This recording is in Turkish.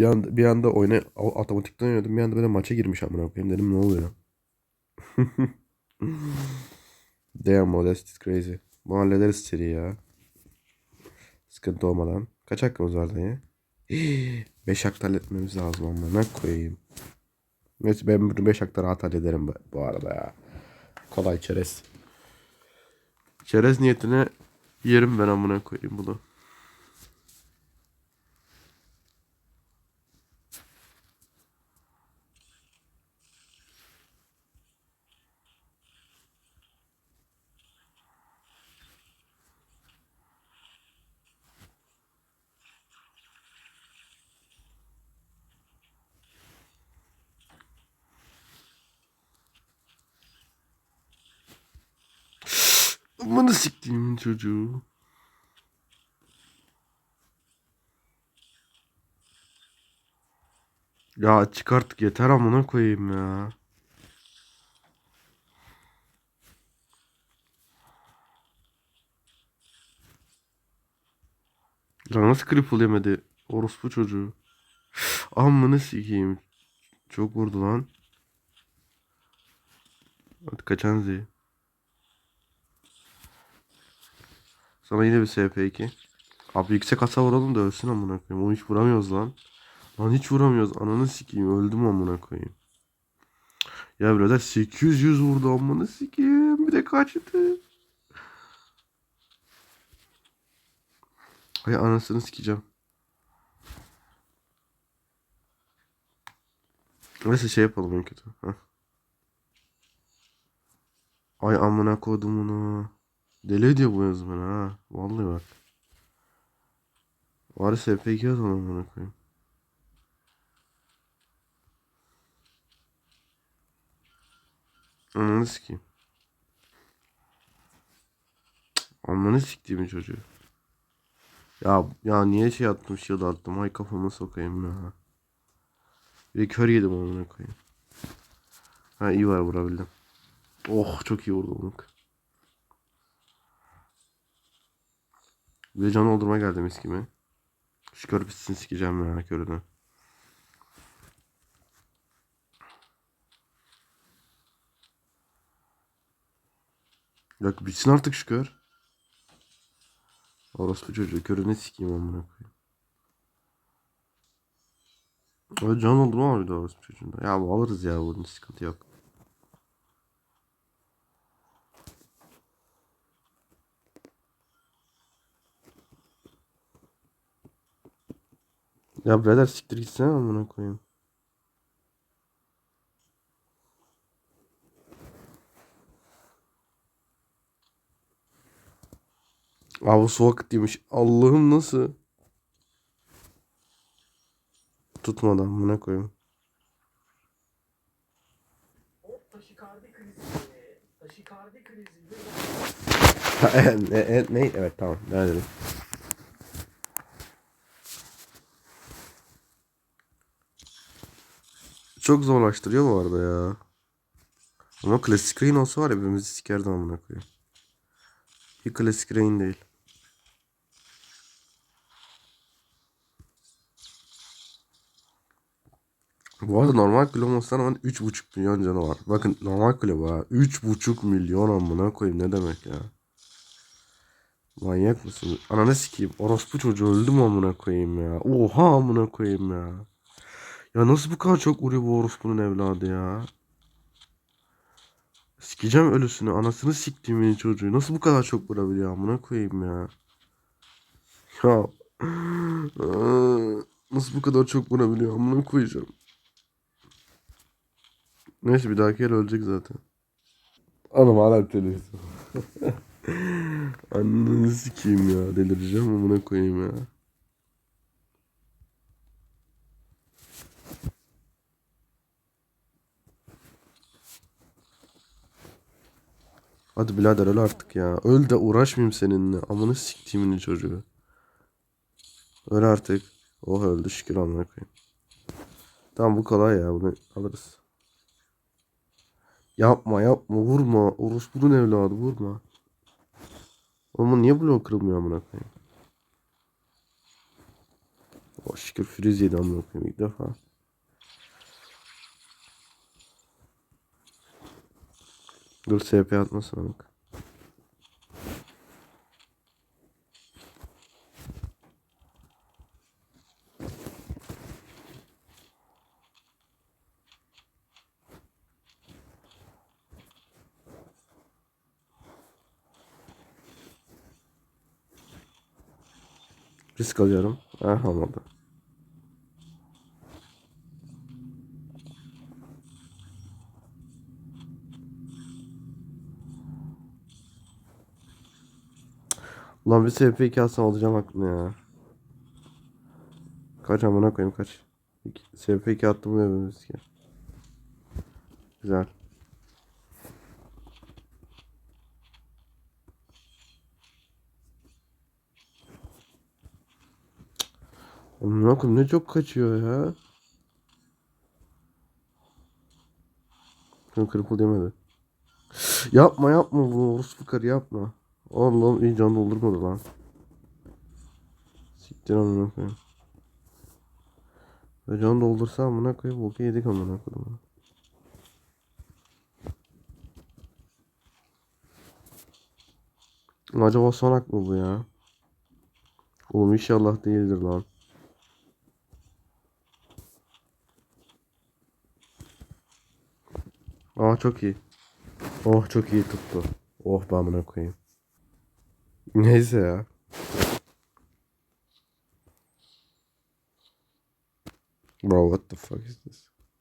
Bir anda bir anda oyuna o- otomatikten oynadım. Bir anda böyle maça girmiş amına koyayım dedim ne oluyor? Damn oh, that's crazy. Bu hallederiz seri ya. Sıkıntı olmadan. Kaç hakkımız var dayı? 5 hakta halletmemiz lazım ama ne koyayım. Neyse ben bunu 5 hakta rahat hallederim bu, bu arada ya. Kolay çerez. Çerez niyetine yerim ben amına koyayım bunu. Amına siktiğimin çocuğu. Ya çık artık yeter amına koyayım ya. Ya nasıl cripple yemedi? Orospu çocuğu. Amına sikeyim. Çok vurdu lan. Hadi kaçan Z. Sana yine bir SP2. Abi yüksek hasar vuralım da ölsün amına koyayım. Onu hiç vuramıyoruz lan. Lan hiç vuramıyoruz. Ananı sikeyim. Öldüm amına koyayım. Ya birader 800 vurdu amına sikeyim. Bir de kaçtı. Hay anasını sikeceğim. Neyse şey yapalım en kötü. Heh. Ay amına koydum onu. Deli ediyor bu yaz beni ha. Vallahi bak. Bari SPG atalım amına koyayım. Ananı sikeyim. Ananı siktiğimin çocuğu. Ya ya niye şey attım shield attım ay kafamı sokayım ya. Bir de kör yedim amına koyayım. Ha iyi var vurabildim. Oh çok iyi vurdum Bir de can doldurma geldi mis gibi. Şu kör pisini sikeceğim ya körünü. Yok bitsin artık şu kör. Orospu çocuğu körünü sikeyim amına koyayım. Öyle can doldurma var bir de orospu çocuğunda. Ya bu alırız ya bunun sıkıntı yok. Ya birader siktir gitsene amına koyayım. Abi su vakitliymiş. Allah'ım nasıl? Tutmadan amına koyayım. Hop taşikardi krizi. Taşikardi krizi. Ha, e, e, e, ne? Evet tamam. Ne dedim? Çok zorlaştırıyor bu arada ya. Ama klasik rain olsa var ya hepimizi sikerdi amına koyayım. Bir klasik rain değil. Bu arada normal kule olmasına rağmen 3.5 milyon canı var. Bakın normal kule bu ha. 3.5 milyon amına koyayım ne demek ya. Manyak mısın? Ananı sikeyim. Orospu çocuğu öldü mü amına koyayım ya. Oha amına koyayım ya. Ya nasıl bu kadar çok vuruyor bu orospunun evladı ya. Sikeceğim ölüsünü. Anasını siktiğimin çocuğu. Nasıl bu kadar çok vurabiliyor amına koyayım ya. Ya. Nasıl bu kadar çok vurabiliyor amına koyacağım. Neyse bir dahaki el ölecek zaten. Anam hala televizyon. Ananı sikeyim ya. Delireceğim amına koyayım ya. Hadi birader öl artık ya. Öl de uğraşmayayım seninle. Amına siktiğimin çocuğu. Öl artık. Oh öldü şükür amına koyayım. Tamam bu kolay ya. Bunu alırız. Yapma yapma vurma. Orospu'nun evladı vurma. Oğlum niye blok kırılmıyor amına koyayım? Oh şükür friz yedi amına koyayım ilk defa. Dur SP atmasına bak. Risk alıyorum. Ah olmadı. Ulan bir SP2 alsam alacağım aklını ya. Kaç amına koyayım kaç. İki- SP2 attım ya ben riske. Güzel. Amına koyayım ne çok kaçıyor ya. Şunu kırpıl demedi. Yapma yapma bunu orospu karı yapma. Allah'ım iyi can doldurmadı lan. Siktir amına koyayım. Ve can doldursa amına koyayım boku yedik amına koyayım. Acaba sonak mı bu ya? Oğlum inşallah değildir lan. Aa çok iyi. Oh çok iyi tuttu. Oh ben amına koyayım. Neyse. Bro what the fuck is this?